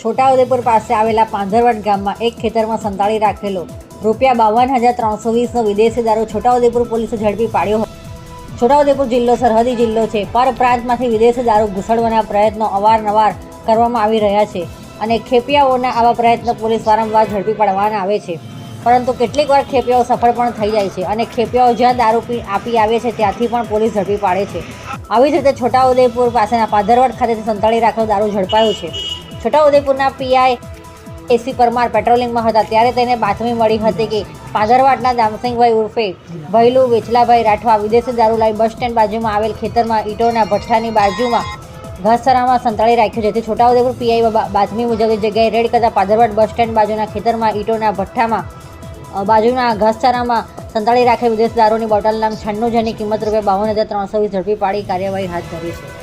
છોટાઉદેપુર પાસે આવેલા પાંધરવડ ગામમાં એક ખેતરમાં સંતાડી રાખેલો રૂપિયા બાવન હજાર ત્રણસો વીસનો વિદેશી દારૂ છોટાઉદેપુર પોલીસે ઝડપી પાડ્યો હતો. છોટાઉદેપુર જિલ્લો સરહદી જિલ્લો છે. પર પ્રાંતમાંથી વિદેશી દારૂ ઘૂસડવાના પ્રયત્નો અવારનવાર કરવામાં આવી રહ્યા છે અને ખેપિયાઓના આવા પ્રયત્નો પોલીસ વારંવાર ઝડપી પાડવાના આવે છે. પરંતુ કેટલીક વાર ખેપિયાઓ સફળ પણ થઈ જાય છે અને ખેપિયાઓ જ્યાં દારૂ આપી આવે છે ત્યાંથી પણ પોલીસ ઝડપી પાડે છે. આવી જ રીતે છોટાઉદેપુર પાસેના પાધરવડ ખાતેથી સંતાડી રાખેલો દારૂ ઝડપાયો છે. છોટાઉદેપુરના પીઆઈ એસી પરમાર પેટ્રોલિંગમાં હતા. ત્યારે તેને બાતમી મળી હતી કે પાદરવાટના દામસિંગભાઈ ઉર્ફે ભૈલુ વેચલાભાઈ રાઠવા વિદેશી દારૂ લાવી બસ સ્ટેન્ડ બાજુમાં આવેલ ખેતરમાં ઈંટોના ભઠ્ઠાની બાજુમાં ઘાસચરામાં સંતાળી રાખ્યો, જેથી છોટાઉદેપુર પીઆઈ બાતમી મુજબ જગ્યાએ રેડ કરતા પાદરવાટ બસ સ્ટેન્ડ બાજુના ખેતરમાં ઈંટોના ભઠ્ઠામાં બાજુના ઘાસચારામાં સંતાળી રાખેલ વિદેશ દારૂની બોટલ નામ છન્નું જેની કિંમત રૂપિયા બાવન હજાર ત્રણસો વીસ ઝડપી પાડી કાર્યવાહી હાથ ધરી છે.